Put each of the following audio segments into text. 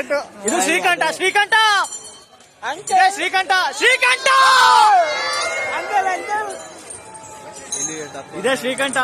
ಇದು ಶ್ರೀಕಂಠ ಶ್ರೀಕಂಠ! ಅಂಕೆ ಶ್ರೀಕಂಠ ಶ್ರೀಕಂಠ! ಇದೇ ಶ್ರೀಕಂಠ.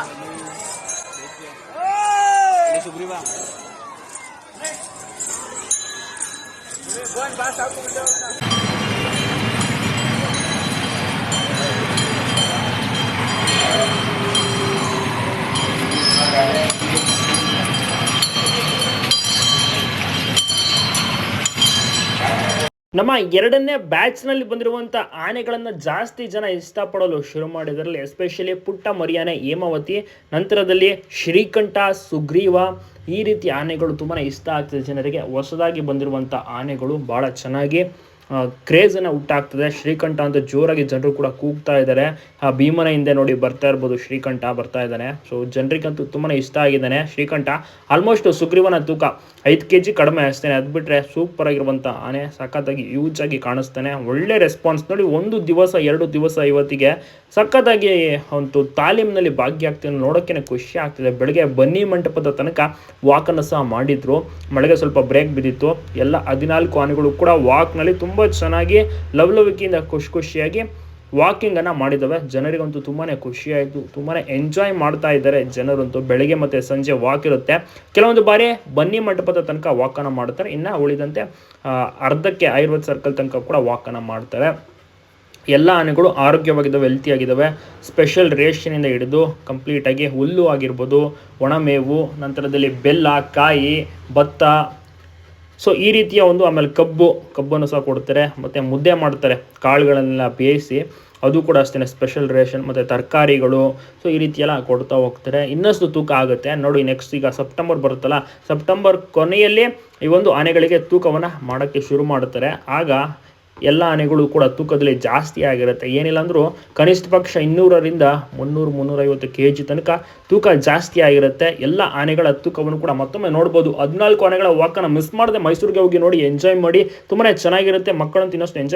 ನಮ್ಮ ಎರಡನೇ ಬ್ಯಾಚ್ನಲ್ಲಿ ಬಂದಿರುವಂಥ ಆನೆಗಳನ್ನು ಜಾಸ್ತಿ ಜನ ಇಷ್ಟಪಡಲು ಶುರು ಮಾಡಿದರಲ್ಲಿ ಎಸ್ಪೆಷಲಿ ಪುಟ್ಟ ಮರಿಯಾನೆ ಹೇಮಾವತಿ, ನಂತರದಲ್ಲಿ ಶ್ರೀಕಂಠ, ಸುಗ್ರೀವ ಈ ರೀತಿ ಆನೆಗಳು ತುಂಬಾ ಇಷ್ಟ ಆಗ್ತದೆ ಜನರಿಗೆ. ಹೊಸದಾಗಿ ಬಂದಿರುವಂಥ ಆನೆಗಳು ಭಾಳ ಚೆನ್ನಾಗಿ ಕ್ರೇಜನ್ನು ಹುಟ್ಟಾಗ್ತದೆ. ಶ್ರೀಕಂಠ ಅಂತ ಜೋರಾಗಿ ಜನರು ಕೂಡ ಕೂಗ್ತಾ ಇದ್ದಾರೆ ಆ, ಭೀಮನ ಹಿಂದೆ ನೋಡಿ ಬರ್ತಾ ಇರ್ಬೋದು ಶ್ರೀಕಂಠ ಬರ್ತಾ ಇದ್ದಾನೆ ಸೊ ಜನರಿಗಂತೂ ತುಂಬಾ ಇಷ್ಟ ಆಗಿದ್ದಾನೆ ಶ್ರೀಕಂಠ. ಆಲ್ಮೋಸ್ಟ್ ಸುಗ್ರೀವನ ತೂಕ ಐದು ಕೆ ಜಿ ಕಡಿಮೆ ಅಷ್ಟೇ. ಅದು ಬಿಟ್ಟರೆ ಸೂಪರ್ ಆಗಿರುವಂಥ ಆನೆ ಸಖತ್ತಾಗಿ ಯೂಜ್ ಆಗಿ ಕಾಣಿಸ್ತಾನೆ. ಒಳ್ಳೆ ರೆಸ್ಪಾನ್ಸ್ ನೋಡಿ, ಒಂದು ದಿವಸ, ಎರಡು ದಿವಸ ಇವತ್ತಿಗೆ ಸಖತ್ತಾಗಿ ಒಂದು ತಾಲೀಮ್ನಲ್ಲಿ ಭಾಗಿಯಾಗ್ತೀನಿ ನೋಡೋಕ್ಕೆ ಖುಷಿ ಆಗ್ತಿದೆ. ಬೆಳಗ್ಗೆ ಬನ್ನಿ ಮಂಟಪದ ತನಕ ವಾಕನ್ನು ಸಹ ಮಾಡಿದ್ರು. ಮಳೆಗೆ ಸ್ವಲ್ಪ ಬ್ರೇಕ್ ಬಿದ್ದಿತ್ತು. ಎಲ್ಲ ಹದಿನಾಲ್ಕು ಆನೆಗಳು ಕೂಡ ವಾಕ್ನಲ್ಲಿ ತುಂಬ ಚೆನ್ನಾಗಿ, ಲವ್ಲವಿಕೆಯಿಂದ ಖುಷಿ ಖುಷಿಯಾಗಿ ವಾಕಿಂಗನ್ನು ಮಾಡಿದ್ದಾವೆ ಜನರಿಗಂತೂ ತುಂಬಾ ಖುಷಿ ಆಯಿತು ತುಂಬಾ ಎಂಜಾಯ್ ಮಾಡ್ತಾ ಇದ್ದಾರೆ ಜನರಂತೂ. ಬೆಳಗ್ಗೆ ಮತ್ತು ಸಂಜೆ ವಾಕ್ ಇರುತ್ತೆ. ಕೆಲವೊಂದು ಬಾರಿ ಬನ್ನಿ ಮಂಟಪದ ತನಕ ವಾಕನ್ನು ಮಾಡ್ತಾರೆ. ಇನ್ನು ಉಳಿದಂತೆ ಅರ್ಧಕ್ಕೆ ಆಯುರ್ವೇದ ಸರ್ಕಲ್ ತನಕ ಕೂಡ ವಾಕನ್ನು ಮಾಡ್ತಾರೆ. ಎಲ್ಲ ಆನೆಗಳು ಆರೋಗ್ಯವಾಗಿದ್ದಾವೆ ಹೆಲ್ತಿ ಆಗಿದ್ದಾವೆ. ಸ್ಪೆಷಲ್ ರೇಷನಿಂದ ಹಿಡಿದು ಕಂಪ್ಲೀಟಾಗಿ ಹುಲ್ಲು ಆಗಿರ್ಬೋದು ಒಣಮೇವು ನಂತರದಲ್ಲಿ ಬೆಲ್ಲ, ಕಾಯಿ, ಭತ್ತ ಸೊ ಈ ರೀತಿಯ ಒಂದು ಆಮೇಲೆ ಕಬ್ಬು, ಕಬ್ಬನ್ನು ಸಹ ಕೊಡ್ತಾರೆ, ಮತ್ತು ಮುದ್ದೆ ಮಾಡ್ತಾರೆ, ಕಾಳುಗಳನ್ನೆಲ್ಲ ಬೇಯಿಸಿ, ಅದು ಕೂಡ ಅಷ್ಟೇ ಸ್ಪೆಷಲ್ ರೇಷನ್ ಮತ್ತು ತರಕಾರಿಗಳು ಸೊ ಈ ರೀತಿಯೆಲ್ಲ ಕೊಡ್ತಾ ಹೋಗ್ತಾರೆ. ಇನ್ನಷ್ಟು ತೂಕ ಆಗುತ್ತೆ. ನೋಡಿ ನೆಕ್ಸ್ಟ್ ಈಗ ಸೆಪ್ಟೆಂಬರ್ ಬರುತ್ತಲ್ಲ ಸೆಪ್ಟೆಂಬರ್ ಕೊನೆಯಲ್ಲಿ ಈ ಒಂದು ಆನೆಗಳಿಗೆ ತೂಕವನ್ನು ಮಾಡೋಕ್ಕೆ ಶುರು ಮಾಡ್ತಾರೆ. ಆಗ ಎಲ್ಲ ಆನೆಗಳು ಕೂಡ ತೂಕದಲ್ಲಿ ಜಾಸ್ತಿ ಆಗಿರುತ್ತೆ. ಏನಿಲ್ಲ ಅಂದರೂ ಕನಿಷ್ಠ ಪಕ್ಷ ಇನ್ನೂರರಿಂದ ಮುನ್ನೂರು, ಮುನ್ನೂರೈವತ್ತು ಕೆ ಜಿ ತನಕ ತೂಕ ಜಾಸ್ತಿ ಆಗಿರುತ್ತೆ. ಎಲ್ಲ ಆನೆಗಳ ತೂಕವನ್ನು ಕೂಡ ಮತ್ತೊಮ್ಮೆ ನೋಡ್ಬೋದು. ಹದಿನಾಲ್ಕು ಆನೆಗಳ ವಾಕನ್ನು ಮಿಸ್ ಮಾಡದೆ ಮೈಸೂರಿಗೆ ಹೋಗಿ ನೋಡಿ ಎಂಜಾಯ್ ಮಾಡಿ. ತುಂಬಾ ಚೆನ್ನಾಗಿರುತ್ತೆ. ಮಕ್ಕಳಂತೂ ಇನ್ನಷ್ಟು ಎಂಜಾಯ್